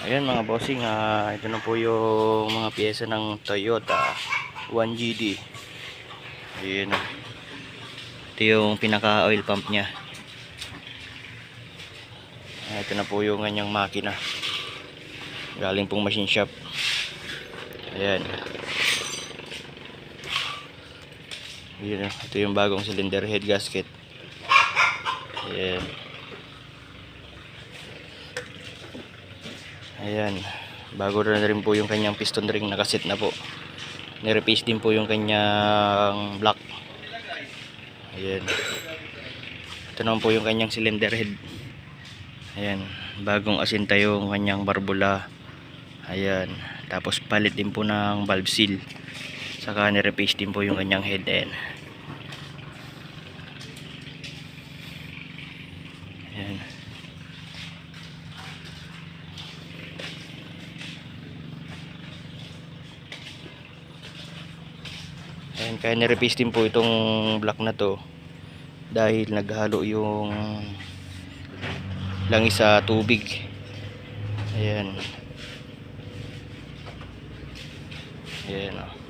Ayan mga bossing, ah, ito na po yung mga pyesa ng Toyota 1GD. Ayan. ah. Ito yung pinaka oil pump niya. Ah, Ito na po yung kanyang makina. Galing pong machine shop. Ayan. Ayan. Ito yung bagong cylinder head gasket. Ayan. Ayan. Bago na rin po yung kanyang piston ring nakasit na po. Nirepaste din po yung kanyang block. Ayan. Ito naman po yung kanyang cylinder head. Ayan. Bagong asinta yung kanyang barbula. Ayan. Tapos palit din po ng valve seal. Saka nirepaste din po yung kanyang head. Ayan. Ayan. Ayan, kaya nirepaste din po itong block na to dahil naghalo yung langis sa tubig. Ayan. Ayan oh. o.